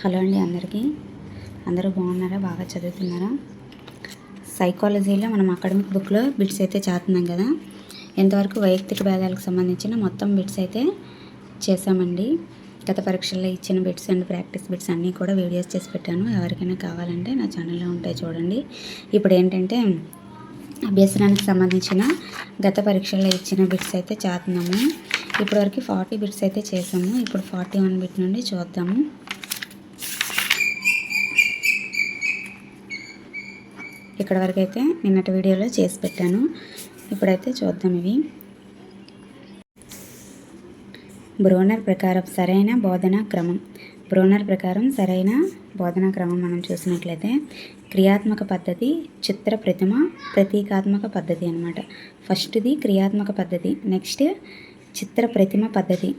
Hello అండి అందరికీ. అందరూ బాగున్నారా? బాగా చదువుతున్నారా? సైకాలజీలో మనం అకాడమిక్ బుక్లో బిట్స్ అయితే చేస్తున్నాం కదా. ఎంతవరకు వైయక్తిక భేదాలకు సంబంధించిన మొత్తం బిట్స్ అయితే చేసామండి గత పరీక్షల్లో ఇచ్చిన బిట్స్ అండ్ ప్రాక్టీస్ బిట్స్ అన్నీ కూడా వీడియోస్ చేసి పెట్టాను. ఎవరికైనా కావాలంటే నా ఛానల్లో ఉంటాయి చూడండి. ఇప్పుడు ఏంటంటే అభ్యసనానికి సంబంధించిన గత పరీక్షల్లో ఇచ్చిన బిట్స్ అయితే చేస్తున్నాము. ఇప్పటివరకు ఫార్టీ బిట్స్ అయితే చేసాము ఇప్పుడు ఫార్టీ వన్ బిట్ నుండి చూద్దాము. ఇక్కడ వరకు అయితే నిన్నటి వీడియోలో చేసి పెట్టాను. ఇప్పుడైతే చూద్దాం ఇవి. బ్రోనర్ ప్రకారం సరైన బోధనా క్రమం. బ్రోనర్ ప్రకారం సరైన బోధనా క్రమం మనం చూసినట్లయితే క్రియాత్మక పద్ధతి చిత్ర ప్రతిమ ప్రతీకాత్మక పద్ధతి అనమాట ఫస్ట్ది క్రియాత్మక పద్ధతి నెక్స్ట్ చిత్ర ప్రతిమ పద్ధతి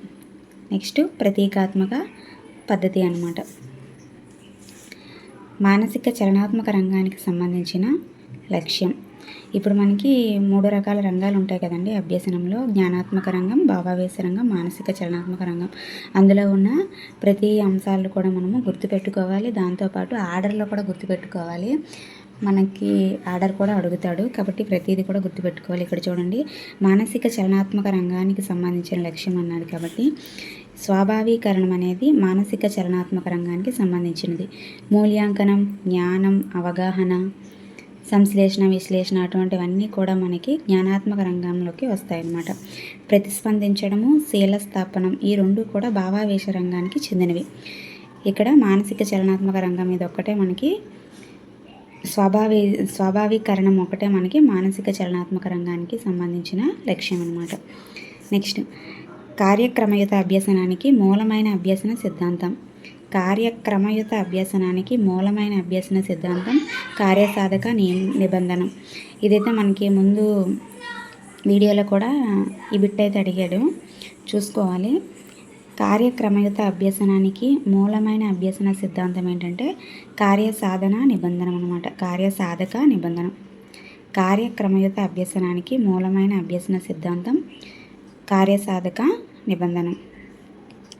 నెక్స్ట్ ప్రతీకాత్మక పద్ధతి అనమాట మానసిక చలనాత్మక రంగానికి సంబంధించిన లక్ష్యం. ఇప్పుడు మనకి మూడు రకాల రంగాలు ఉంటాయి కదండి. అభ్యసనంలో జ్ఞానాత్మక రంగం భావావేశ రంగం మానసిక చలనాత్మక రంగం. అందులో ఉన్న ప్రతి అంశాలు కూడా మనము గుర్తుపెట్టుకోవాలి. దాంతోపాటు ఆర్డర్లో కూడా గుర్తుపెట్టుకోవాలి. మనకి ఆర్డర్ కూడా అడుగుతాడు. కాబట్టి ప్రతిదీ కూడా గుర్తుపెట్టుకోవాలి. ఇక్కడ చూడండి. మానసిక చలనాత్మక రంగానికి సంబంధించిన లక్ష్యం అన్నాడు కాబట్టి స్వాభావీకరణం అనేది మానసిక చలనాత్మక రంగానికి సంబంధించినది. మూల్యాంకనం జ్ఞానం అవగాహన సంశ్లేషణ విశ్లేషణ అటువంటివన్నీ కూడా మనకి జ్ఞానాత్మక రంగంలోకి వస్తాయన్నమాట. ప్రతిస్పందించడము శీల స్థాపనం ఈ రెండు కూడా భావావేశ రంగానికి చెందినవి. ఇక్కడ మానసిక చలనాత్మక రంగం ఇది ఒక్కటే మనకి స్వాభావి స్వాభావీకరణం ఒకటే మనకి మానసిక చలనాత్మక రంగానికి సంబంధించిన లక్ష్యం అనమాట నెక్స్ట్ కార్యక్రమయుత అభ్యసనానికి మూలమైన అభ్యసన సిద్ధాంతం. కార్యక్రమయుత అభ్యసనానికి మూలమైన అభ్యసన సిద్ధాంతం కార్యసాధక నిబంధన. ఇదైతే మనకి ముందు వీడియోలో కూడా ఈ బిట్ అయితే అడిగాడు. చూసుకోవాలి. కార్యక్రమయుత అభ్యసనానికి మూలమైన అభ్యసన సిద్ధాంతం ఏంటంటే కార్యసాధన నిబంధన అనమాట కార్యసాధక నిబంధన. కార్యక్రమయుత అభ్యసనానికి మూలమైన అభ్యసన సిద్ధాంతం కార్యసాధక నిబంధన.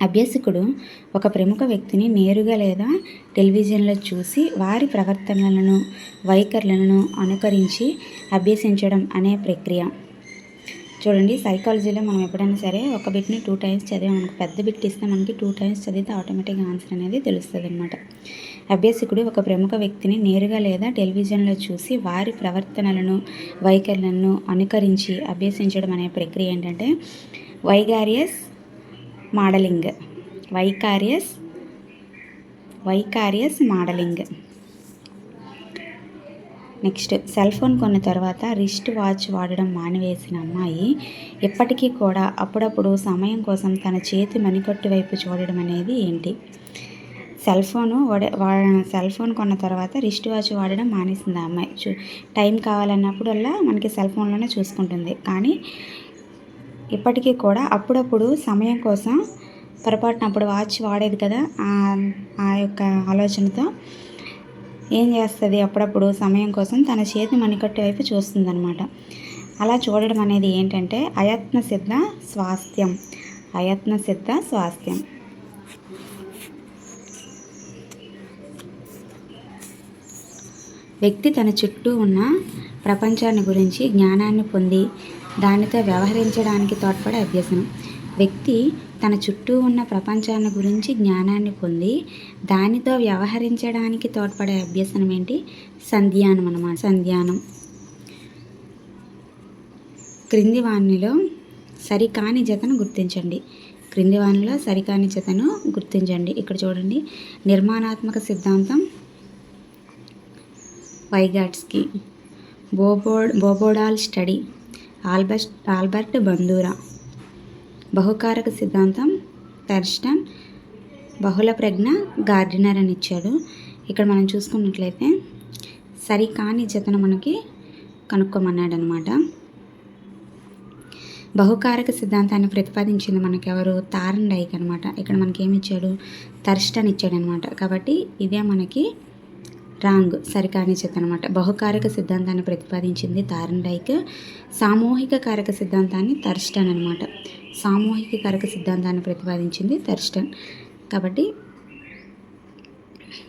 అభ్యాసకుడు ఒక ప్రముఖ వ్యక్తిని నేరుగా లేదా టెలివిజన్లో చూసి వారి ప్రవర్తనలను వైఖరులను అనుకరించి అభ్యసించడం అనే ప్రక్రియ. చూడండి సైకాలజీలో మనం ఎప్పుడైనా సరే ఒక బిట్ని టూ టైమ్స్ చదివి మనకు పెద్ద బిట్ ఇస్తే మనకి టూ టైమ్స్ చదివితే ఆటోమేటిక్గా ఆన్సర్ అనేది తెలుస్తుంది అనమాట అభ్యాసకుడు ఒక ప్రముఖ వ్యక్తిని నేరుగా లేదా టెలివిజన్లో చూసి వారి ప్రవర్తనలను వైఖరులను అనుకరించి అభ్యసించడం అనే ప్రక్రియ ఏంటంటే vicarious modelling. Vicarious vicarious modelling. Next cell phone కొన్న తర్వాత రిస్ట్ వాచ్ వాడడం మానివేసిన అమ్మాయి ఇప్పటికీ కూడా అప్పుడప్పుడు సమయం కోసం తన చేతి మణికట్టు వైపు చూడడం అనేది ఏంటి? సెల్ ఫోను వా సెల్ ఫోన్ కొన్న తర్వాత రిస్ట్ వాచ్ వాడడం మానేసింది ఆ అమ్మాయి. చూ టైం కావాలన్నప్పుడల్లా మనకి సెల్ ఫోన్లోనే చూసుకుంటుంది. కానీ ఇప్పటికీ కూడా అప్పుడప్పుడు సమయం కోసం పొరపాటున అప్పుడు వాచ్ వాడేది కదా ఆ యొక్క ఆలోచనతో ఏం చేస్తుంది? అప్పుడప్పుడు సమయం కోసం తన చేతి మణికట్టు వైపు చూస్తుందనమాట అలా చూడడం అనేది ఏంటంటే అయత్న సిద్ధ స్వాస్థ్యం. అయత్న సిద్ధ స్వాస్థ్యం. వ్యక్తి తన చుట్టూ ఉన్న ప్రపంచాన్ని గురించి జ్ఞానాన్ని పొంది దానితో వ్యవహరించడానికి తోడ్పడే అభ్యసనం. వ్యక్తి తన చుట్టూ ఉన్న ప్రపంచాన్ని గురించి జ్ఞానాన్ని పొంది దానితో వ్యవహరించడానికి తోడ్పడే అభ్యసనం ఏంటి? సంధ్యానం అన్నమాట. సంధ్యానం. క్రింది వాణిలో సరికాని జతను గుర్తించండి. క్రింది వాణిలో సరికాని జతను గుర్తించండి. ఇక్కడ చూడండి. నిర్మాణాత్మక సిద్ధాంతం Vygotsky. బోబోడ్ Bobo doll study. Albert Albert Bandura. బహుకారక సిద్ధాంతం టర్స్టన్ బహుళ ప్రజ్ఞ గార్డినర్ అని ఇచ్చాడు. ఇక్కడ మనం చూసుకున్నట్లయితే సరికాని జతను మనకి కనుక్కోమన్నాడు అనమాట బహుకారక సిద్ధాంతాన్ని ప్రతిపాదించింది మనకెవరు? ఎవరు తారన్ డైక్ అనమాట ఇక్కడ మనకి ఏమి ఇచ్చాడు? తర్స్టన్ ఇచ్చాడు కాబట్టి ఇదే మనకి రాంగ్ సరికాని చెత్త అనమాట బహుకారక సిద్ధాంతాన్ని ప్రతిపాదించింది తారన్ డైక్. సామూహిక కారక సిద్ధాంతాన్ని తర్స్టన్ అనమాట సామూహిక కారక సిద్ధాంతాన్ని ప్రతిపాదించింది తర్స్టన్. కాబట్టి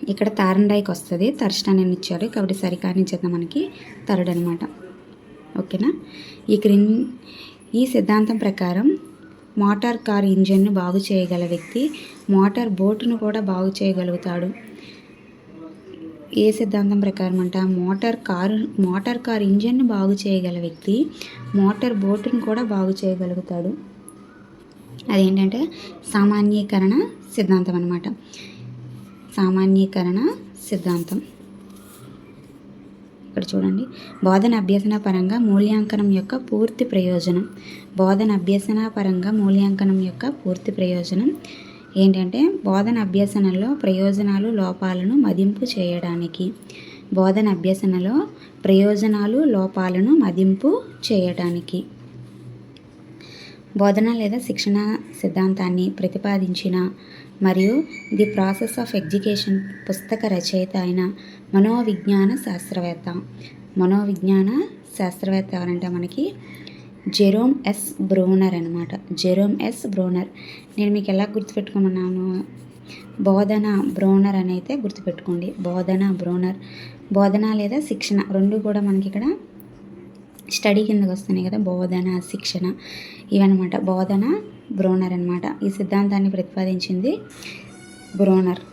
ఇక్కడ తారన్ డైక్ వస్తుంది తర్స్టాన్ని ఇచ్చాడు. కాబట్టి సరికాని చెత్త మనకి థర్డ్ అనమాట ఓకేనా? ఈ క్రిన్ ఈ సిద్ధాంతం ప్రకారం మోటార్ కార్ ఇంజిన్ను బాగు చేయగల వ్యక్తి మోటార్ బోటును కూడా బాగు చేయగలుగుతాడు. ఏ సిద్ధాంతం ప్రకారం అంట? మోటార్ కారు మోటార్ కార్ ఇంజన్ను బాగు చేయగల వ్యక్తి మోటార్ బోటును కూడా బాగు చేయగలుగుతాడు. అదేంటంటే సామాన్యీకరణ సిద్ధాంతం అనమాట సామాన్యీకరణ సిద్ధాంతం. ఇక్కడ చూడండి. బోధన అభ్యసన పరంగా మూల్యాంకనం యొక్క పూర్తి ప్రయోజనం. బోధన అభ్యసన పరంగా మూల్యాంకనం యొక్క పూర్తి ప్రయోజనం. ఏంటంటే బోధన అభ్యసనలో ప్రయోజనాలు లోపాలను మదింపు చేయడానికి. బోధన అభ్యసనలో ప్రయోజనాలు లోపాలను మదింపు చేయడానికి. బోధన లేదా శిక్షణ సిద్ధాంతాన్ని ప్రతిపాదించిన మరియు ది ప్రాసెస్ ఆఫ్ ఎడ్యుకేషన్ పుస్తక రచయిత అయిన మనోవిజ్ఞాన శాస్త్రవేత్త. మనోవిజ్ఞాన శాస్త్రవేత్త ఎవరంటే మనకి జెరోమ్ ఎస్ బ్రోనర్ అనమాట జెరోమ్ ఎస్ బ్రోనర్. నేను మీకు ఎలా గుర్తుపెట్టుకున్నాను బోధన బ్రోనర్ అని అయితే గుర్తుపెట్టుకోండి. బోధన బ్రోనర్. బోధన లేదా శిక్షణ రెండు కూడా మనకి ఇక్కడ స్టడీ కిందకు వస్తున్నాయి కదా. బోధన శిక్షణ ఇవన్నమాట. బోధన బ్రోనర్ అనమాట ఈ సిద్ధాంతాన్ని ప్రతిపాదించింది బ్రోనర్.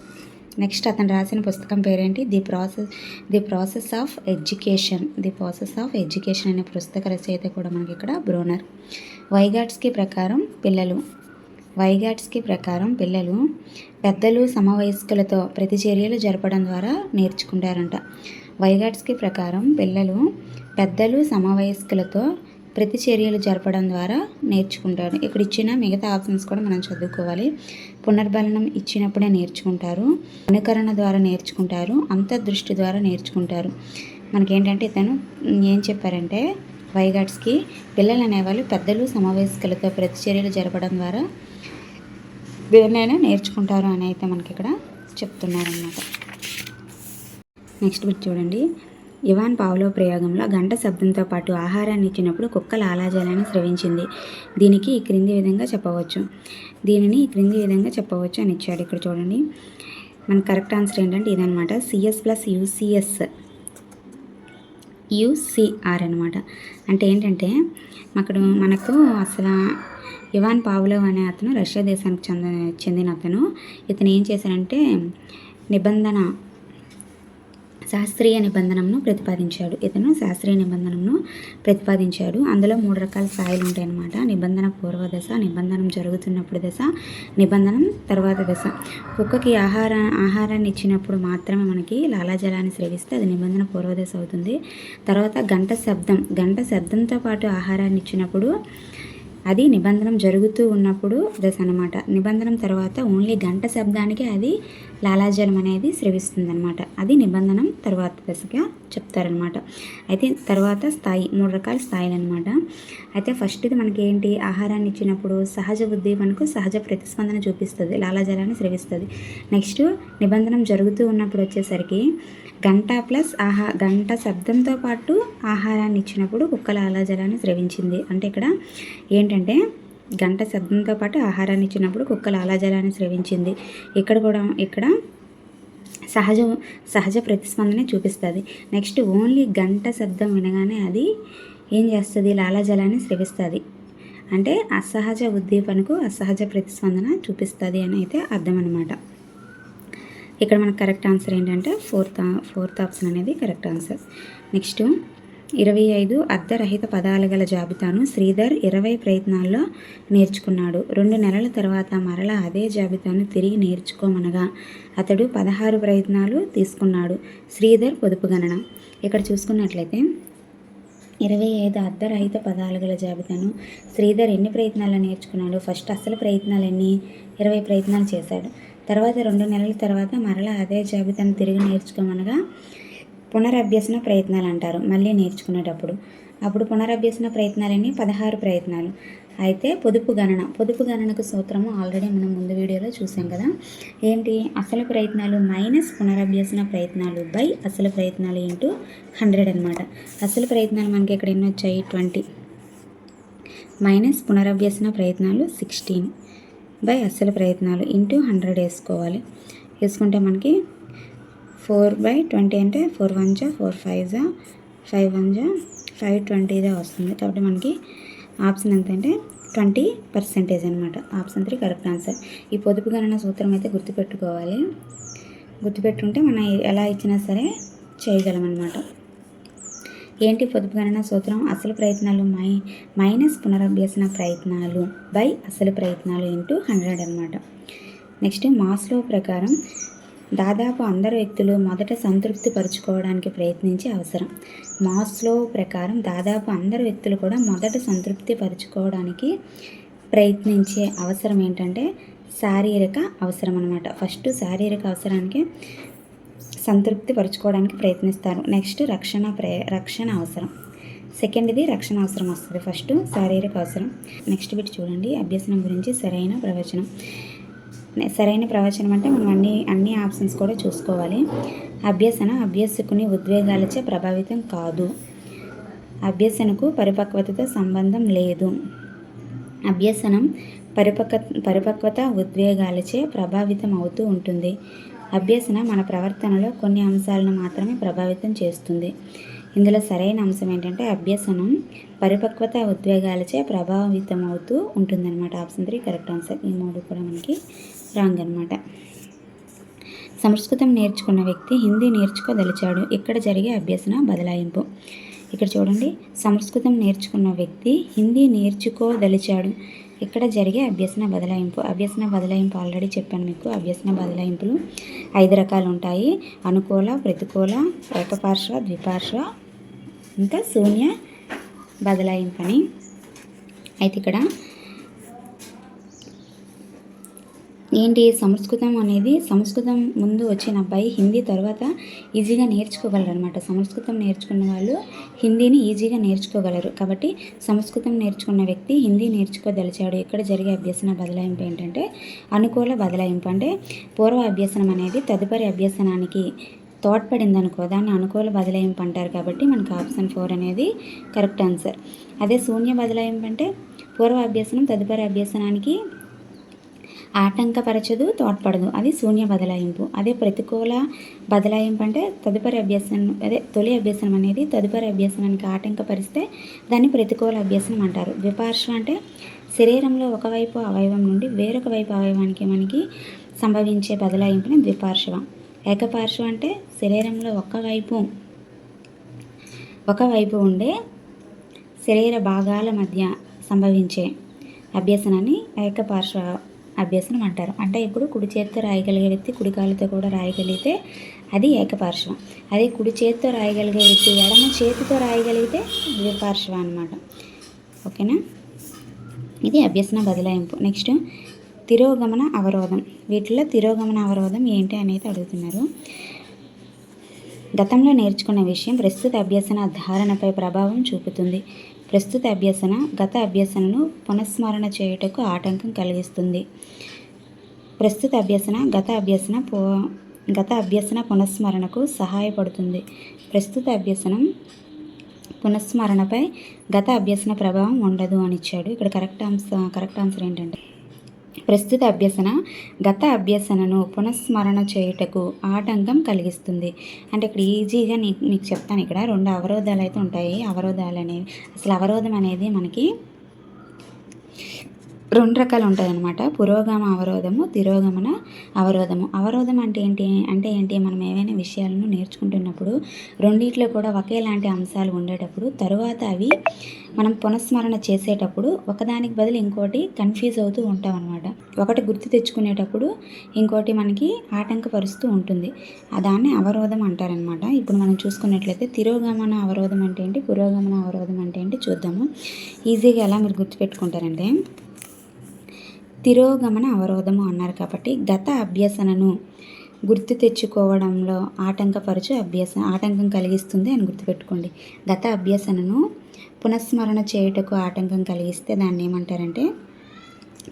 నెక్స్ట్ అతను రాసిన పుస్తకం పేరేంటి? The process the process of education the process of education అనే పుస్తక రచయిత కూడా మనకి ఇక్కడ బ్రోనర్. వైగాట్స్కి ప్రకారం పిల్లలు వైగాట్స్కి ప్రకారం పిల్లలు పెద్దలు సమవయస్కులతో ప్రతిచర్యలు జరపడం ద్వారా నేర్చుకుంటారంట. వైగాట్స్కి ప్రకారం పిల్లలు పెద్దలు సమవయస్కులతో ప్రతిచర్యలు జరపడం ద్వారా నేర్చుకుంటారు. ఇక్కడ ఇచ్చిన మిగతా ఆప్షన్స్ కూడా మనం చదువుకోవాలి. పునర్బలనం ఇచ్చినప్పుడే నేర్చుకుంటారు. అనుకరణ ద్వారా నేర్చుకుంటారు. అంతర్దృష్టి ద్వారా నేర్చుకుంటారు. మనకేంటంటే ఇతను ఏం చెప్పారంటే వైగాట్స్కి పిల్లలు అనేవాళ్ళు పెద్దలు సమవయస్కులతో ప్రతిచర్యలు జరపడం ద్వారా దేన్నైనా నేర్చుకుంటారు అని అయితే మనకి ఇక్కడ చెప్తున్నారనమాట నెక్స్ట్ బిట్ చూడండి. ఇవాన్ పావులో ప్రయోగంలో గంట శబ్దంతో పాటు ఆహారాన్ని ఇచ్చినప్పుడు కుక్క లాలాజలాన్ని స్రవించింది. దీనికి ఈ క్రింది విధంగా చెప్పవచ్చు. దీనిని ఈ క్రింది విధంగా చెప్పవచ్చు అని ఇచ్చాడు. ఇక్కడ చూడండి. మన కరెక్ట్ ఆన్సర్ ఏంటంటే ఇదనమాట సిఎస్ ప్లస్ యూసిఎస్ యూసిఆర్ అనమాట అంటే ఏంటంటే అక్కడ మనకు అసలు ఇవాన్ పావులో అనే అతను రష్యా దేశానికి చెందిన చెందిన అతను. ఇతను ఏం చేశాడంటే నిబంధన శాస్త్రీయ నిబంధనను ప్రతిపాదించాడు. ఇతను శాస్త్రీయ నిబంధనను ప్రతిపాదించాడు. అందులో మూడు రకాల స్థాయిలు ఉంటాయన్నమాట. నిబంధన పూర్వ దశ నిబంధనం జరుగుతున్నప్పుడు దశ నిబంధనం తర్వాత దశ. కుక్కకి ఆహార ఆహారాన్ని ఇచ్చినప్పుడు మాత్రమే మనకి లాలాజలాన్ని స్రవిస్తే అది నిబంధన పూర్వ దశ అవుతుంది. తర్వాత గంట శబ్దం. గంట శబ్దంతో పాటు ఆహారాన్ని ఇచ్చినప్పుడు అది నిబంధనం జరుగుతూ ఉన్నప్పుడు దశ అనమాట నిబంధనం తర్వాత ఓన్లీ గంట శబ్దానికి అది లాలాజలం అనేది స్రవిస్తుంది అనమాట అది నిబంధనం తర్వాత దశగా చెప్తారనమాట అయితే తర్వాత స్థాయి మూడు రకాల స్థాయిలు అనమాట అయితే ఫస్ట్ది మనకి ఏంటి ఆహారాన్ని ఇచ్చినప్పుడు సహజ బుద్ధి మనకు సహజ ప్రతిస్పందన చూపిస్తుంది. లాలాజలాన్ని స్రవిస్తుంది. నెక్స్ట్ నిబంధనం జరుగుతూ ఉన్నప్పుడు వచ్చేసరికి గంట ప్లస్ ఆహా గంట శబ్దంతో పాటు ఆహారాన్ని ఇచ్చినప్పుడు కుక్కల ఆలాజలాన్ని స్రవించింది. అంటే ఇక్కడ ఏంటంటే గంట శబ్దంతో పాటు ఆహారాన్ని ఇచ్చినప్పుడు కుక్కల ఆలాజలాన్ని స్రవించింది. ఇక్కడ కూడా ఇక్కడ సహజ సహజ ప్రతిస్పందనే చూపిస్తుంది. నెక్స్ట్ ఓన్లీ గంట శబ్దం వినగానే అది ఏం చేస్తుంది? లాలాజలాన్ని స్రవిస్తుంది. అంటే అసహజ ఉద్దీపనకు అసహజ ప్రతిస్పందన చూపిస్తుంది అని అయితే అర్థం అనమాట ఇక్కడ మనకు కరెక్ట్ ఆన్సర్ ఏంటంటే ఫోర్త్ ఫోర్త్ ఆప్షన్ అనేది కరెక్ట్ ఆన్సర్. నెక్స్ట్ ఇరవై ఐదు అర్ధరహిత పదాలు గల జాబితాను శ్రీధర్ ఇరవై ప్రయత్నాల్లో నేర్చుకున్నాడు. రెండు నెలల తర్వాత మరలా అదే జాబితాను తిరిగి నేర్చుకోమనగా అతడు పదహారు ప్రయత్నాలు తీసుకున్నాడు. శ్రీధర్ పొదుపు గణన. ఇక్కడ చూసుకున్నట్లయితే ఇరవై ఐదు అర్ధరహిత పదాలు గల జాబితాను శ్రీధర్ ఎన్ని ప్రయత్నాలు నేర్చుకున్నాడు? ఫస్ట్ అసలు ప్రయత్నాలు ఎన్ని? ఇరవై ప్రయత్నాలు చేశాడు. తర్వాత రెండు నెలల తర్వాత మరలా అదే జాబితాను తిరిగి నేర్చుకోమనగా పునరభ్యసన ప్రయత్నాలు అంటారు మళ్ళీ నేర్చుకునేటప్పుడు. అప్పుడు పునరభ్యసన ప్రయత్నాలన్నీ పదహారు ప్రయత్నాలు. అయితే పొదుపు గణన పొదుపు గణనకు సూత్రము ఆల్రెడీ మనం ముందు వీడియోలో చూసాం కదా. ఏంటి? అసలు ప్రయత్నాలు మైనస్ పునరభ్యసన ప్రయత్నాలు బై అసలు ప్రయత్నాలు ఇంటూ హండ్రెడ్ అనమాట అసలు ప్రయత్నాలు మనకి ఇక్కడ ఎన్ని వచ్చాయి? ట్వంటీ. మైనస్ పునరభ్యసన ప్రయత్నాలు సిక్స్టీన్. బై అసలు ప్రయత్నాలు ఇంటూ హండ్రెడ్ వేసుకోవాలి. వేసుకుంటే మనకి ఫోర్ బై ట్వంటీ అంటే ఫోర్ వన్ జా ఫోర్ ఫైవ్ జా ఫైవ్ వన్ జా ఫైవ్ ట్వంటీదే వస్తుంది. కాబట్టి మనకి ఆప్షన్ ఎంత అంటే ట్వంటీ పర్సెంటేజ్ అనమాట ఆప్షన్ త్రీ కరెక్ట్ ఆన్సర్. ఈ పొదుపు గణన సూత్రం అయితే గుర్తుపెట్టుకోవాలి. గుర్తుపెట్టుకుంటే మనం ఎలా ఇచ్చినా సరే చేయగలం అనమాట ఏంటి పొదుపు గణన సూత్రం? అసలు ప్రయత్నాలు మై మైనస్ పునరభ్యసన ప్రయత్నాలు బై అసలు ప్రయత్నాలు ఇంటూ హండ్రెడ్ అనమాట నెక్స్ట్ మాస్లో ప్రకారం దాదాపు అందరు వ్యక్తులు మొదట సంతృప్తి పరుచుకోవడానికి ప్రయత్నించే అవసరం. మాస్లో ప్రకారం దాదాపు అందరు వ్యక్తులు కూడా మొదట సంతృప్తి పరుచుకోవడానికి ప్రయత్నించే అవసరం ఏంటంటే శారీరక అవసరం అనమాట ఫస్ట్ శారీరక అవసరానికి సంతృప్తి పరుచుకోవడానికి ప్రయత్నిస్తారు నెక్స్ట్ రక్షణ ప్రే రక్షణ అవసరం. సెకండ్ది రక్షణ అవసరం వస్తుంది. ఫస్ట్ శారీరక అవసరం. నెక్స్ట్ బిట్ చూడండి. అభ్యసనం గురించి సరైన ప్రవచనం. సరైన ప్రవచనం అంటే మనం అన్ని అన్ని ఆప్షన్స్ కూడా చూసుకోవాలి. అభ్యసన అభ్యసకుని ఉద్వేగాలచే ప్రభావితం కాదు. అభ్యసనకు పరిపక్వతతో సంబంధం లేదు. అభ్యసనం పరిపక్వ పరిపక్వత ఉద్వేగాలచే ప్రభావితం అవుతూ ఉంటుంది. అభ్యసన మన ప్రవర్తనలో కొన్ని అంశాలను మాత్రమే ప్రభావితం చేస్తుంది. ఇందులో సరైన అంశం ఏంటంటే అభ్యసనం పరిపక్వత ఉద్వేగాలచే ప్రభావితం అవుతూ ఉంటుందన్నమాట. Option three correct answer. ఈ మూడు కూడా మనకి రాంగ్ అనమాట సంస్కృతం నేర్చుకున్న వ్యక్తి హిందీ నేర్చుకోదలిచాడు. ఇక్కడ జరిగే అభ్యసన బదలాయింపు. ఇక్కడ చూడండి. సంస్కృతం నేర్చుకున్న వ్యక్తి హిందీ నేర్చుకోదలిచాడు. ఇక్కడ జరిగే అభ్యసన బదలాయింపు అభ్యసన బదలాయింపు ఆల్రెడీ చెప్పాను మీకు. అభ్యసన బదలాయింపులు ఐదు రకాలు ఉంటాయి. అనుకూల ప్రతికూల ఏకపార్శ్వ ద్విపార్శ్వ ఇంకా శూన్య బదలాయింపు అని అయితే ఇక్కడ ఏంటి సంస్కృతం అనేది? సంస్కృతం ముందు వచ్చిన అబ్బాయి హిందీ తర్వాత ఈజీగా నేర్చుకోగలరు అనమాట సంస్కృతం నేర్చుకున్న వాళ్ళు హిందీని ఈజీగా నేర్చుకోగలరు. కాబట్టి సంస్కృతం నేర్చుకున్న వ్యక్తి హిందీ నేర్చుకోదలిచాడు. ఇక్కడ జరిగే అభ్యసన బదలాయింపు ఏంటంటే అనుకూల బదలాయింపు. అంటే పూర్వ అభ్యసనం అనేది తదుపరి అభ్యసనానికి తోడ్పడింది అనుకో దాన్ని అనుకూల బదలాయింపు అంటారు కాబట్టి మనకు ఆప్షన్ ఫోర్ అనేది కరెక్ట్ ఆన్సర్. అదే శూన్య బదలాయింపు అంటే పూర్వ అభ్యసనం తదుపరి అభ్యసనానికి ఆటంకపరచదు తోడ్పడదు. అది శూన్య బదలాయింపు. అదే ప్రతికూల బదలాయింపు అంటే తదుపరి అభ్యసనం అదే తొలి అభ్యసనం అనేది తదుపరి అభ్యసనానికి ఆటంకపరిస్తే దాన్ని ప్రతికూల అభ్యసనం అంటారు. ద్విపార్శ్వ అంటే శరీరంలో ఒకవైపు అవయవం నుండి వేరొక వైపు అవయవానికి మనకి సంభవించే బదలాయింపుని ద్విపార్శ్వ. ఏకపార్శ్వ అంటే శరీరంలో ఒకవైపు ఒకవైపు ఉండే శరీర భాగాల మధ్య సంభవించే అభ్యసనాన్ని ఏకపార్శ్వ అభ్యసనం అంటారు. అంటే ఇప్పుడు కుడి చేతితో రాయగలిగే వ్యక్తి కుడి కాలుతో కూడా రాయగలిగితే అది ఏకపార్శ్వం. అదే కుడి చేతితో రాయగలిగే వ్యక్తి ఎడమ చేతితో రాయగలిగితే ద్విపార్శ్వం అనమాట ఓకేనా? ఇది అభ్యసన బదలాయింపు. నెక్స్ట్ తిరోగమన అవరోధం. వీటిలో తిరోగమన అవరోధం ఏంటి అనేది అడుగుతున్నారు. గతంలో నేర్చుకున్న విషయం ప్రస్తుత అభ్యసన ధారణపై ప్రభావం చూపుతుంది. ప్రస్తుత అభ్యసన గత అభ్యసనను పునఃస్మరణ చేయుటకు ఆటంకం కలిగిస్తుంది. ప్రస్తుత అభ్యసన గత అభ్యసన పో గత అభ్యసన పునఃస్మరణకు సహాయపడుతుంది. ప్రస్తుత అభ్యసనం పునఃస్మరణపై గత అభ్యసన ప్రభావం ఉండదు అని ఇచ్చాడు. ఇక్కడ కరెక్ట్ ఆన్సర్ కరెక్ట్ ఆన్సర్ ఏంటంటే ప్రస్తుత అభ్యసన గత అభ్యసనను పునఃస్మరణ చేయుటకు ఆటంకం కలిగిస్తుంది. అంటే ఇక్కడ ఈజీగా నీకు మీకు చెప్తాను ఇక్కడ. రెండు అవరోధాలు అయితే ఉంటాయి. అవరోధాలు అనేవి అసలు అవరోధం అనేది మనకి రెండు రకాలు ఉంటాయన్నమాట. పురోగమ అవరోధము తిరోగమన అవరోధము. అవరోధం అంటే ఏంటి? అంటే ఏంటి? మనం ఏవైనా విషయాలను నేర్చుకుంటున్నప్పుడు రెండిట్లో కూడా ఒకేలాంటి అంశాలు ఉండేటప్పుడు తరువాత అవి మనం పునఃస్మరణ చేసేటప్పుడు ఒకదానికి బదులు ఇంకోటి కన్ఫ్యూజ్ అవుతూ ఉంటాం అనమాట ఒకటి గుర్తు తెచ్చుకునేటప్పుడు ఇంకోటి మనకి ఆటంకపరుస్తూ ఉంటుంది. దాన్ని అవరోధం అంటారనమాట ఇప్పుడు మనం చూసుకున్నట్లయితే తిరోగమన అవరోధం అంటే ఏంటి? పురోగమన అవరోధం అంటే ఏంటి? చూద్దాము. ఈజీగా ఎలా మీరు గుర్తుపెట్టుకుంటారంటే తిరోగమన అవరోధము అన్నారు కాబట్టి గత అభ్యసనను గుర్తు తెచ్చుకోవడంలో ఆటంకపరచు అభ్యాస ఆటంకం కలిగిస్తుంది అని గుర్తుపెట్టుకోండి. గత అభ్యసనను పునఃస్మరణ చేయుటకు ఆటంకం కలిగిస్తే దాన్ని ఏమంటారంటే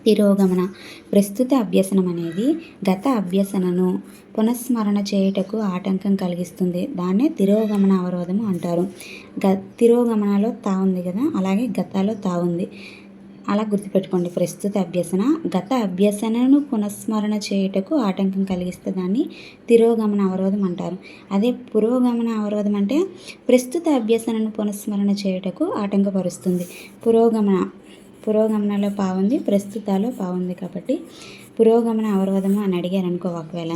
తిరోగమన. ప్రస్తుత అభ్యసనం అనేది గత అభ్యసనను పునఃస్మరణ చేయుటకు ఆటంకం కలిగిస్తుంది. దాన్నే తిరోగమన అవరోధము అంటారు. గ తిరోగమనలో తా ఉంది కదా అలాగే గతాలో తా ఉంది. అలా గుర్తుపెట్టుకోండి. ప్రస్తుత అభ్యసన గత అభ్యసనను పునఃస్మరణ చేయుటకు ఆటంకం కలిగిస్తే దాన్ని తిరోగమన అవరోధం అంటారు. అదే పురోగమన అవరోధం అంటే ప్రస్తుత అభ్యసనను పునఃస్మరణ చేయుటకు ఆటంకపరుస్తుంది. పురోగమన పురోగమనలో పావుంది ప్రస్తుతాలో పావుంది కాబట్టి పురోగమన అవరోధము అని అడిగారు అనుకో ఒకవేళ.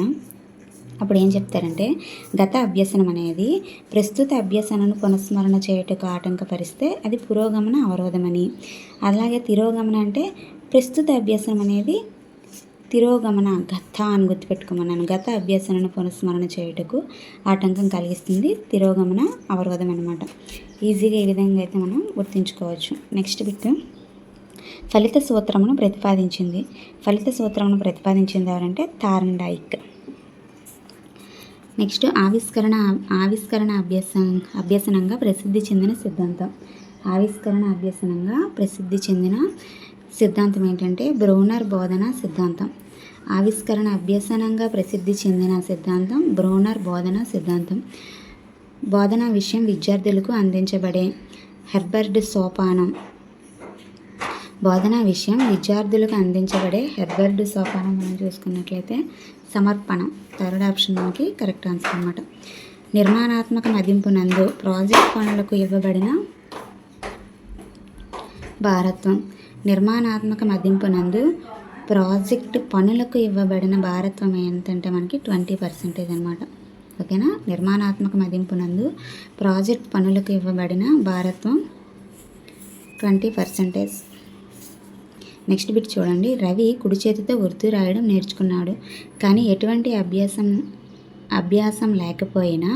అప్పుడు ఏం చెప్తారంటే గత అభ్యసనం అనేది ప్రస్తుత అభ్యసనను పునఃస్మరణ చేయుటకు ఆటంకపరిస్తే అది పురోగమన అవరోధమని. అలాగే తిరోగమన అంటే ప్రస్తుత అభ్యసనం అనేది తిరోగమన గత అని గుర్తుపెట్టుకోమన్నాను. గత అభ్యసనను పునఃస్మరణ చేయుటకు ఆటంకం కలిగిస్తుంది తిరోగమన అవరోధం అనమాట ఈజీగా ఈ విధంగా అయితే మనం గుర్తుంచుకోవచ్చు. Next bit. ఫలిత సూత్రమును ప్రతిపాదించింది. ఫలిత సూత్రమును ప్రతిపాదించింది ఎవరంటే తారండాయిక్. నెక్స్ట్ ఆవిష్కరణ ఆవిష్కరణ అభ్యాసం అభ్యసనంగా ప్రసిద్ధి చెందిన సిద్ధాంతం. ఆవిష్కరణ అభ్యసనంగా ప్రసిద్ధి చెందిన సిద్ధాంతం ఏంటంటే బ్రోనర్ బోధన సిద్ధాంతం. ఆవిష్కరణ అభ్యసనంగా ప్రసిద్ధి చెందిన సిద్ధాంతం బ్రోనర్ బోధన సిద్ధాంతం. బోధన విషయం విద్యార్థులకు అందించబడే హెర్బర్డ్ సోపానం. బోధనా విషయం విద్యార్థులకు అందించబడే హెర్బర్డ్ సోపానం మనం చూసుకున్నట్లయితే సమర్పణ. థర్డ్ ఆప్షన్ మనకి కరెక్ట్ ఆన్సర్ అనమాట నిర్మాణాత్మక మదింపు నందు ప్రాజెక్ట్ పనులకు ఇవ్వబడిన భారత్వం. నిర్మాణాత్మక మదింపు నందు ప్రాజెక్ట్ పనులకు ఇవ్వబడిన భారత్వం ఏంటంటే మనకి ట్వంటీ పర్సెంటేజ్ అనమాట ఓకేనా? నిర్మాణాత్మక మదింపు నందు ప్రాజెక్ట్ పనులకు ఇవ్వబడిన భారత్వం ట్వంటీ పర్సెంటేజ్. నెక్స్ట్ బిట్ చూడండి. రవి కుడి చేతితో ఉర్దూ రాయడం నేర్చుకున్నాడు. కానీ ఎటువంటి అభ్యాసం అభ్యాసం లేకపోయినా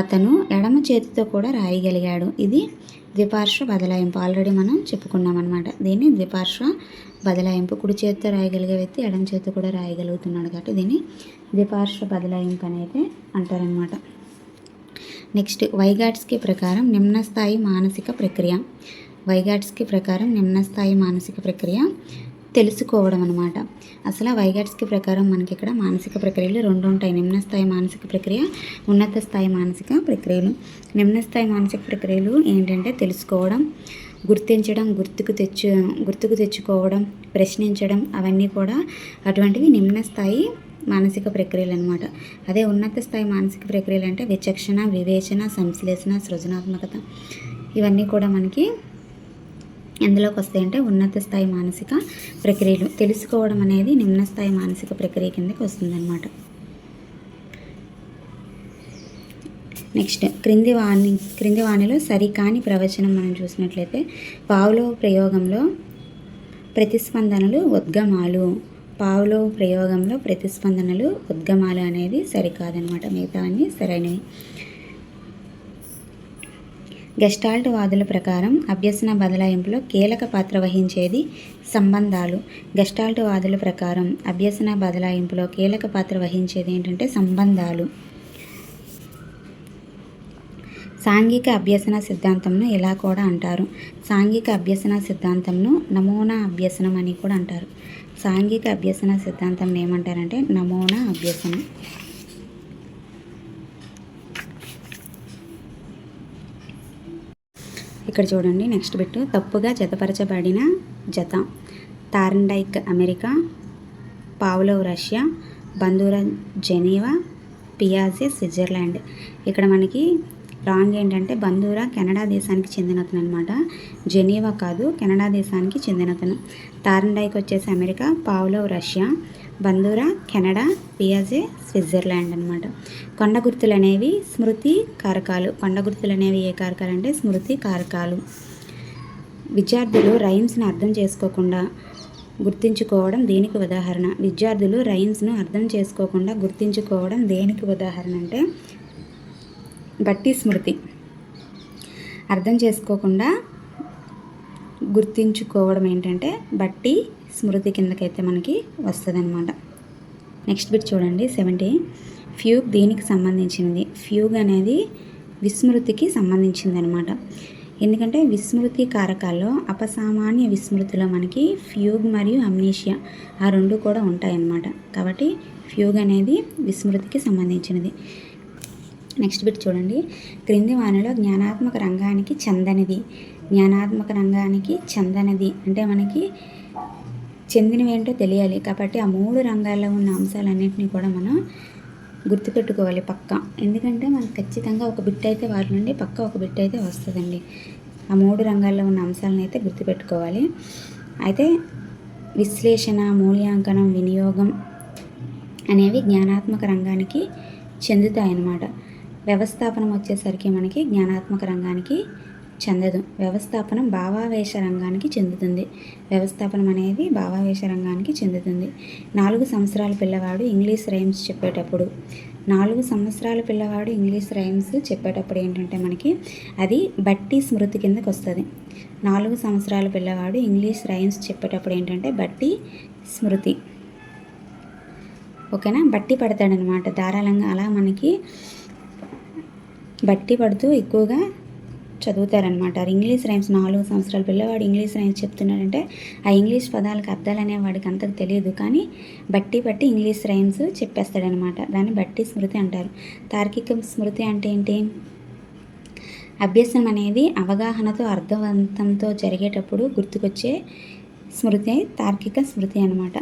అతను ఎడమ చేతితో కూడా రాయగలిగాడు. ఇది ద్విపార్శ్వ బదలాయింపు. ఆల్రెడీ మనం చెప్పుకున్నాం అనమాట దీన్ని ద్విపార్శ్వ బదలాయింపు. కుడి చేతితో రాయగలిగే వ్యక్తి ఎడమ చేతితో కూడా రాయగలుగుతున్నాడు కాబట్టి దీన్ని ద్విపార్శ్వ బదలాయింపు అనేది అంటారనమాట నెక్స్ట్ వైగాట్స్కి ప్రకారం నిమ్న స్థాయి మానసిక ప్రక్రియ. వైగాట్స్కి ప్రకారం నిమ్న స్థాయి మానసిక ప్రక్రియ తెలుసుకోవడం అనమాట అసలు వైగాట్స్కి ప్రకారం మనకి ఇక్కడ మానసిక ప్రక్రియలు రెండు ఉంటాయి. నిమ్న స్థాయి మానసిక ప్రక్రియ ఉన్నత స్థాయి మానసిక ప్రక్రియలు. నిమ్న స్థాయి మానసిక ప్రక్రియలు ఏంటంటే తెలుసుకోవడం గుర్తించడం గుర్తుకు తెచ్చు గుర్తుకు తెచ్చుకోవడం ప్రశ్నించడం అవన్నీ కూడా అటువంటివి నిమ్న స్థాయి మానసిక ప్రక్రియలు అనమాట అదే ఉన్నత స్థాయి మానసిక ప్రక్రియలు అంటే విచక్షణ వివేచన సంశ్లేషణ సృజనాత్మకత ఇవన్నీ కూడా మనకి ఎందులోకి వస్తాయంటే ఉన్నత స్థాయి మానసిక ప్రక్రియలు. తెలుసుకోవడం అనేది నిమ్న స్థాయి మానసిక ప్రక్రియ కిందకి వస్తుందన్నమాట. నెక్స్ట్ క్రింది వాణి క్రింది వాణిలో సరికాని ప్రవచనం మనం చూసినట్లయితే పావులో ప్రయోగంలో ప్రతిస్పందనలు ఉద్గమాలు. పావులో ప్రయోగంలో ప్రతిస్పందనలు ఉద్గమాలు అనేది సరికాదనమాట మిగతా అన్నీ సరైనవి. గెస్టాల్ట్ వాదుల ప్రకారం అభ్యసన బదలాయింపులో కీలక పాత్ర వహించేది సంబంధాలు. గెస్టాల్ట్ వాదుల ప్రకారం అభ్యసన బదలాయింపులో కీలక పాత్ర వహించేది ఏంటంటే సంబంధాలు. సాంఘిక అభ్యసన సిద్ధాంతంను ఇలా కూడా అంటారు. సాంఘిక అభ్యసన సిద్ధాంతంను నమూనా అభ్యసనం అని కూడా అంటారు. సాంఘిక అభ్యసన సిద్ధాంతం ఏమంటారంటే నమూనా అభ్యసనం. ఇక్కడ చూడండి నెక్స్ట్ బిట్ తప్పుగా జతపరచబడిన జత. Thorndike America Pavlov Russia Bandura Geneva పియాజే Switzerland. ఇక్కడ మనకి రాంగ్ ఏంటంటే బందూరా కెనడా దేశానికి చెందినతను అనమాట జెనీవా కాదు కెనడా దేశానికి చెందినతను తారండైక్ వచ్చేసి America Pavlov Russia Bandura Canada పియాజే Switzerland అనమాట కొండ గుర్తులు అనేవి స్మృతి కారకాలు. కొండ గుర్తులు అనేవి ఏ కారకాలు అంటే స్మృతి కారకాలు. విద్యార్థులు రైమ్స్ని అర్థం చేసుకోకుండా గుర్తించుకోవడం దేనికి ఉదాహరణ? విద్యార్థులు రైమ్స్ను అర్థం చేసుకోకుండా గుర్తించుకోవడం దేనికి ఉదాహరణ అంటే బట్టి స్మృతి. అర్థం చేసుకోకుండా గుర్తించుకోవడం ఏంటంటే బట్టి స్మృతి కిందకైతే మనకి వస్తుంది అనమాట నెక్స్ట్ బిట్ చూడండి సెవెంటీ ఫ్యూగ్ దీనికి సంబంధించినది ఫ్యూగ్ అనేది విస్మృతికి సంబంధించింది అనమాట ఎందుకంటే విస్మృతి కారకాల్లో అపసామాన్య విస్మృతిలో మనకి ఫ్యూగ్ మరియు అమ్నీషియా ఆ రెండు కూడా ఉంటాయన్నమాట. కాబట్టి ఫ్యూగ్ అనేది విస్మృతికి సంబంధించినది. నెక్స్ట్ బిట్ చూడండి. క్రింది వానిలో జ్ఞానాత్మక రంగానికి చెందనిది. జ్ఞానాత్మక రంగానికి చెందనది. అంటే మనకి చెందినవి ఏంటో తెలియాలి. కాబట్టి ఆ మూడు రంగాల్లో ఉన్న అంశాలన్నింటినీ కూడా మనం గుర్తుపెట్టుకోవాలి పక్క. ఎందుకంటే మనకు ఖచ్చితంగా ఒక బిట్ అయితే వాటి నుండి పక్క ఒక బిట్ అయితే వస్తుందండి. ఆ మూడు రంగాల్లో ఉన్న అంశాలను అయితే గుర్తుపెట్టుకోవాలి. అయితే విశ్లేషణ మూల్యాంకనం వినియోగం అనేవి జ్ఞానాత్మక రంగానికి చెందుతాయన్నమాట. వ్యవస్థాపనం వచ్చేసరికి మనకి జ్ఞానాత్మక రంగానికి చెందదు. వ్యవస్థాపనం భావావేశ రంగానికి చెందుతుంది. వ్యవస్థాపనం అనేది భావావేశ రంగానికి చెందుతుంది. నాలుగు సంవత్సరాల పిల్లవాడు ఇంగ్లీష్ రైమ్స్ చెప్పేటప్పుడు. నాలుగు సంవత్సరాల పిల్లవాడు ఇంగ్లీష్ రైమ్స్ చెప్పేటప్పుడు ఏంటంటే మనకి అది బట్టి స్మృతి కిందకు వస్తుంది. నాలుగు సంవత్సరాల పిల్లవాడు ఇంగ్లీష్ రైమ్స్ చెప్పేటప్పుడు ఏంటంటే బట్టి స్మృతి. ఓకేనా? బట్టి పడతాడనమాట. ధారాళంగా అలా మనకి బట్టి పడుతూ ఎక్కువగా చదువుతారనమాట ఇంగ్లీష్ రైమ్స్ నాలుగు సంవత్సరాల పిల్లవాడు ఇంగ్లీష్ రైమ్స్ చెప్తున్నాడంటే ఆ ఇంగ్లీష్ పదాలకు అర్థాలు వాడికి అంతకు తెలియదు. కానీ బట్టి బట్టి ఇంగ్లీష్ రైమ్స్ చెప్పేస్తాడనమాట దాన్ని బట్టి స్మృతి అంటారు. తార్కిక స్మృతి అంటే ఏంటి? అభ్యసనం అనేది అవగాహనతో అర్థవంతంతో జరిగేటప్పుడు గుర్తుకొచ్చే స్మృతి తార్కిక స్మృతి అనమాట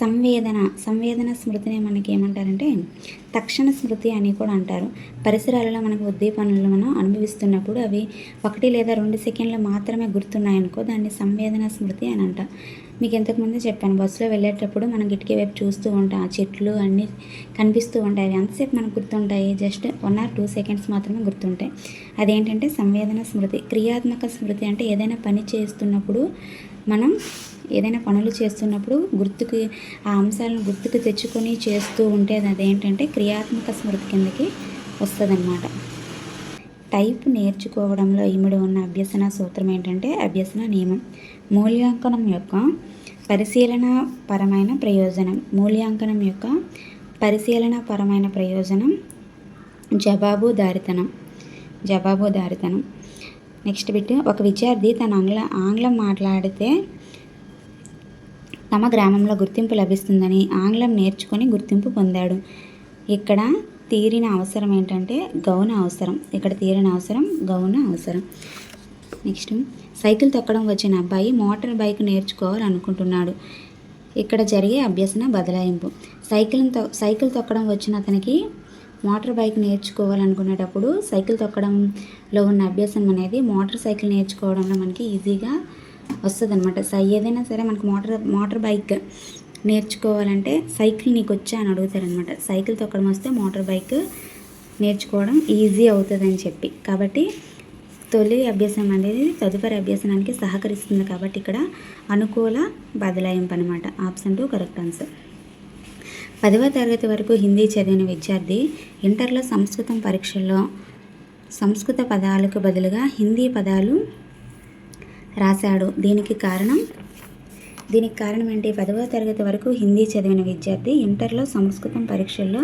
సంవేదన సంవేదన స్మృతిని మనకి ఏమంటారంటే తక్షణ స్మృతి అని కూడా అంటారు. పరిసరాలలో మనకు ఉద్దీపనలు మనం అనుభవిస్తున్నప్పుడు అవి ఒకటి లేదా రెండు సెకండ్లు మాత్రమే గుర్తున్నాయనుకో దాన్ని సంవేదన స్మృతి అని అంట. మీకు ఇంతకుముందే చెప్పాను బస్సులో వెళ్ళేటప్పుడు మనం కిటికీ వైపు చూస్తూ ఉంటాం ఆ చెట్లు అన్నీ కనిపిస్తూ ఉంటాయి. అవి ఎంతసేపు మనకు గుర్తుంటాయి? Just one or two seconds మాత్రమే గుర్తుంటాయి. అదేంటంటే సంవేదన స్మృతి క్రియాత్మక స్మృతి అంటే ఏదైనా పని చేస్తున్నప్పుడు మనం ఏదైనా పనులు చేస్తున్నప్పుడు గుర్తుకు ఆ అంశాలను గుర్తుకు తెచ్చుకొని చేస్తూ ఉంటే అదేంటంటే క్రియాత్మక స్మృతి కిందకి వస్తుందన్నమాట. టైప్ నేర్చుకోవడంలో ఇమిడి ఉన్న అభ్యసన సూత్రం ఏంటంటే అభ్యసన నియమం. మూల్యాంకనం యొక్క పరిశీలన పరమైన ప్రయోజనం. మూల్యాంకనం యొక్క పరిశీలన పరమైన ప్రయోజనం జవాబుదారితనం. జవాబుదారితనం. నెక్స్ట్ బిట్ ఒక విద్యార్థి తన ఆంగ్ల ఆంగ్లం మాట్లాడితే తమ గ్రామంలో గుర్తింపు లభిస్తుందని ఆంగ్లం నేర్చుకొని గుర్తింపు పొందాడు. ఇక్కడ తీరిన అవసరం ఏంటంటే గౌన అవసరం. ఇక్కడ తీరిన అవసరం గౌన అవసరం. నెక్స్ట్ సైకిల్ తొక్కడం వచ్చిన అబ్బాయి మోటార్ బైక్ నేర్చుకోవాలనుకుంటున్నాడు. ఇక్కడ జరిగే అభ్యసన బదలాయింపు. సైకిల్ సైకిల్ తొక్కడం వచ్చిన అతనికి మోటార్ బైక్ నేర్చుకోవాలనుకునేటప్పుడు సైకిల్ తొక్కడంలో ఉన్న అభ్యాసం అనేది మోటార్ సైకిల్ నేర్చుకోవడంలో మనకి ఈజీగా వస్తుంది అనమాట ఏదైనా సరే మనకు మోటార్ మోటార్ బైక్ నేర్చుకోవాలంటే సైకిల్ నీకు వచ్చా అని అడుగుతారనమాట సైకిల్ తొక్కడం వస్తే మోటార్ బైక్ నేర్చుకోవడం ఈజీ అవుతుందని చెప్పి. కాబట్టి తొలి అభ్యాసం అనేది తదుపరి అభ్యాసనానికి సహకరిస్తుంది కాబట్టి ఇక్కడ అనుకూల బదలాయింపు అనమాట ఆప్షన్ టూ కరెక్ట్ ఆన్సర్. పదవ తరగతి వరకు హిందీ చదివిన విద్యార్థి ఇంటర్లో సంస్కృతం పరీక్షల్లో సంస్కృత పదాలకు బదులుగా హిందీ పదాలు రాశాడు. దీనికి కారణం? దీనికి కారణం ఏంటి? పదవ తరగతి వరకు హిందీ చదివిన విద్యార్థి ఇంటర్లో సంస్కృతం పరీక్షల్లో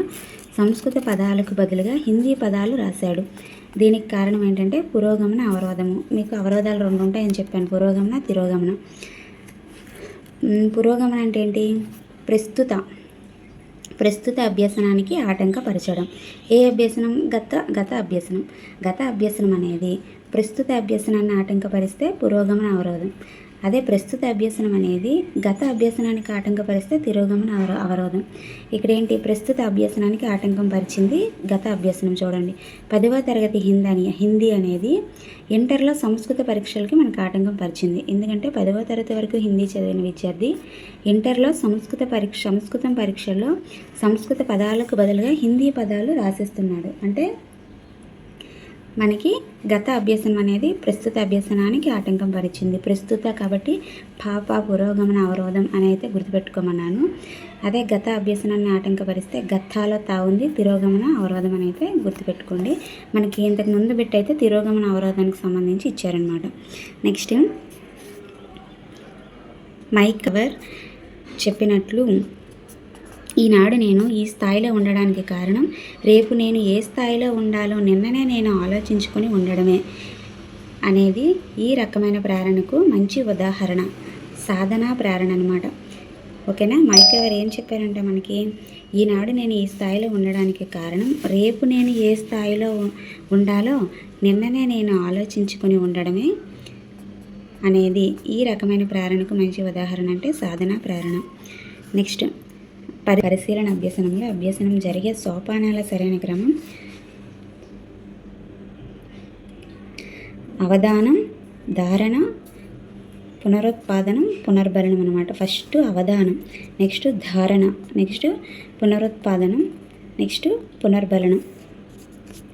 సంస్కృత పదాలకు బదులుగా హిందీ పదాలు రాశాడు. దీనికి కారణం ఏంటంటే పురోగమన అవరోధము. మీకు అవరోధాలు రెండు ఉంటాయని చెప్పాను. పురోగమన తిరోగమన. పురోగమన అంటే ఏంటి? ప్రస్తుత ప్రస్తుత అభ్యసనానికి ఆటంకపరచడం. ఏ అభ్యసనం? గత గత అభ్యసనం. గత అభ్యసనం అనేది ప్రస్తుత అభ్యసనాన్ని ఆటంకపరిస్తే పురోగమన అవరోధం. అదే ప్రస్తుత అభ్యసనం అనేది గత అభ్యసనానికి ఆటంకపరిస్తే తిరోగమన అవరోధం. ఇక్కడ ఏంటి ప్రస్తుత అభ్యసనానికి ఆటంకం పరిచింది గత అభ్యసనం చూడండి. పదవ తరగతి హిందీ అని హిందీ అనేది ఇంటర్లో సంస్కృత పరీక్షలకి మనకు ఆటంకం పరిచింది. ఎందుకంటే పదవ తరగతి వరకు హిందీ చదివిన విద్యార్థి ఇంటర్లో సంస్కృత పరీక్ష సంస్కృతం పరీక్షల్లో సంస్కృత పదాలకు బదులుగా హిందీ పదాలు రాసిస్తున్నాడు. అంటే మనకి గత అభ్యసనం అనేది ప్రస్తుత అభ్యసనానికి ఆటంకం పరిచింది. ప్రస్తుత కాబట్టి పాప పురోగమన అవరోధం అని అయితే గుర్తుపెట్టుకోమన్నాను. అదే గత అభ్యసనాన్ని ఆటంకపరిస్తే గతాలో తాగుంది తిరోగమన అవరోధం అని అయితే గుర్తుపెట్టుకోండి. మనకి ఇంతకు ముందు బిట్ అయితే తిరోగమన అవరోధానికి సంబంధించి ఇచ్చారనమాట నెక్స్ట్ మైక్ కవర్ చెప్పినట్లు ఈనాడు నేను ఈ స్థాయిలో ఉండడానికి కారణం రేపు నేను ఏ స్థాయిలో ఉండాలో నిన్ననే నేను ఆలోచించుకొని ఉండడమే అనేది ఈ రకమైన ప్రేరణకు మంచి ఉదాహరణ సాధనా ప్రేరణ అనమాట ఓకేనా? మైక్ ఎవరు ఏం చెప్పారంటే మనకి ఈనాడు నేను ఈ స్థాయిలో ఉండడానికి కారణం రేపు నేను ఏ స్థాయిలో ఉండాలో నిన్ననే నేను ఆలోచించుకొని ఉండడమే అనేది ఈ రకమైన ప్రేరణకు మంచి ఉదాహరణ అంటే సాధన ప్రేరణ. నెక్స్ట్ పరిశీలన అభ్యసనంలో అభ్యసనం జరిగే సోపానాల సరైన క్రమం అవధానం ధారణ పునరుత్పాదనం పునర్భరణం అనమాట ఫస్ట్ అవధానం నెక్స్ట్ ధారణ నెక్స్ట్ పునరుత్పాదనం నెక్స్ట్ పునర్భరణం.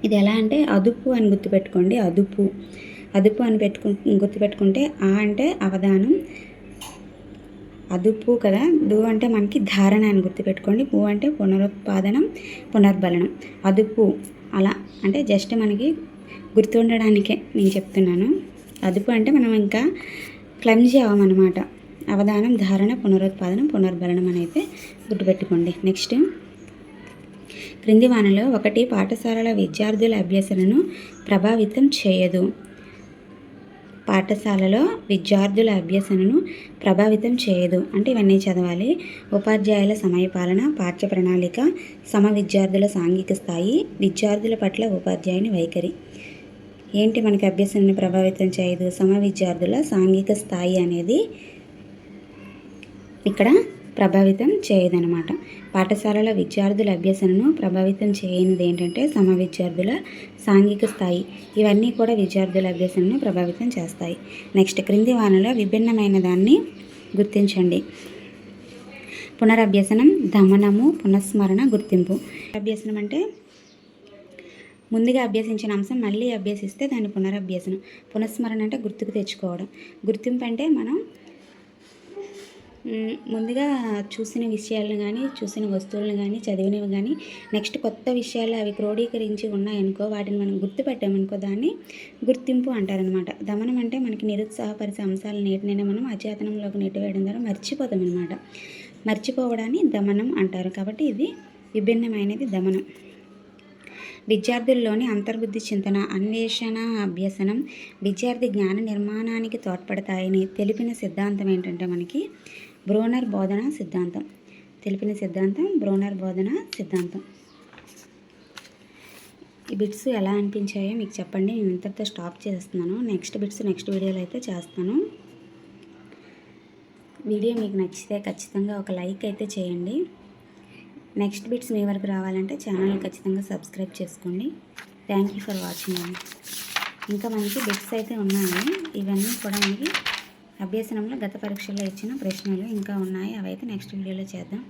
ఇది ఎలా అంటే అదుపు అని గుర్తుపెట్టుకోండి. అదుపు. అదుపు అని పెట్టుకు గుర్తుపెట్టుకుంటే ఆ అంటే అవధానం అదుపు కదా? దు అంటే మనకి ధారణ అని గుర్తుపెట్టుకోండి. పు అంటే పునరుత్పాదనం పునర్బలనం. అదుపు అలా అంటే జస్ట్ మనకి గుర్తుండడానికే నేను చెప్తున్నాను. అదుపు అంటే మనం ఇంకా క్లమ్జీ అవ్వమన్నమాట. అవధానం ధారణ పునరుత్పాదనం పునర్బలనం అని అయితే గుర్తుపెట్టుకోండి. నెక్స్ట్ క్రింది వానలో ఒకటి పాఠశాలల విద్యార్థుల అభ్యసనను ప్రభావితం చేయదు. పాఠశాలలో విద్యార్థుల అభ్యసనను ప్రభావితం చేయదు. అంటే ఇవన్నీ చదవాలి. ఉపాధ్యాయుల సమయపాలన పాఠ్య ప్రణాళిక సమ విద్యార్థుల సాంఘిక స్థాయి విద్యార్థుల పట్ల ఉపాధ్యాయుని వైఖరి. ఏంటి మనకి అభ్యసనను ప్రభావితం చేయదు? సమ విద్యార్థుల సాంఘిక స్థాయి అనేది ఇక్కడ ప్రభావితం చేయదనమాట పాఠశాలలో విద్యార్థుల అభ్యసనను ప్రభావితం చేయనిది ఏంటంటే సమ విద్యార్థుల సాంఘిక స్థాయి. ఇవన్నీ కూడా విద్యార్థుల అభ్యసనను ప్రభావితం చేస్తాయి. నెక్స్ట్ క్రింది వానలో విభిన్నమైన దాన్ని గుర్తించండి. పునరభ్యసనం దమనము పునఃస్మరణ గుర్తింపు. అభ్యసనం అంటే ముందుగా అభ్యసించిన అంశం మళ్ళీ అభ్యసిస్తే దాన్ని పునరభ్యసనం. పునఃస్మరణ అంటే గుర్తుకు తెచ్చుకోవడం. గుర్తింపు అంటే మనం ముందుగా చూసిన విషయాలను కానీ చూసిన వస్తువులను కానీ చదివినవి కానీ నెక్స్ట్ కొత్త విషయాలు అవి క్రోడీకరించి ఉన్నాయనుకో వాటిని మనం గుర్తుపెట్టామనుకో దాన్ని గుర్తింపు అంటారనమాట దమనం అంటే మనకి నిరుత్సాహపరిచే అంశాలు నేటినైనా మనం అచేతనంలోకి నెట్టివేయడం ద్వారా మర్చిపోతాం అనమాట మర్చిపోవడాన్ని దమనం అంటారు. కాబట్టి ఇది విభిన్నమైనది దమనం. విద్యార్థుల్లోని అంతర్బుద్ధి చింతన అన్వేషణ అభ్యసనం విద్యార్థి జ్ఞాన నిర్మాణానికి తోడ్పడతాయని తెలిపిన సిద్ధాంతం ఏంటంటే మనకి బ్రోనర్ బోధన సిద్ధాంతం. తెలిపిన సిద్ధాంతం బ్రోనర్ బోధన సిద్ధాంతం. ఈ బిట్స్ ఎలా అనిపించాయో మీకు చెప్పండి. నేను ఇంతటితో స్టాప్ చేస్తున్నాను. నెక్స్ట్ బిట్స్ నెక్స్ట్ వీడియోలో అయితే చేస్తాను. వీడియో మీకు నచ్చితే ఖచ్చితంగా ఒక లైక్ అయితే చేయండి. నెక్స్ట్ బిట్స్ మీ వరకు రావాలంటే ఛానల్ని ఖచ్చితంగా సబ్స్క్రైబ్ చేసుకోండి. Thank you for watching. అండి ఇంకా మనకి బిట్స్ అయితే ఉన్నాయి ఇవన్నీ కూడా మీకు అభ్యసనంలో గత పరీక్షల్లో ఇచ్చిన ప్రశ్నలు ఇంకా ఉన్నాయి. అవైతే నెక్స్ట్ వీడియోలో చేద్దాం.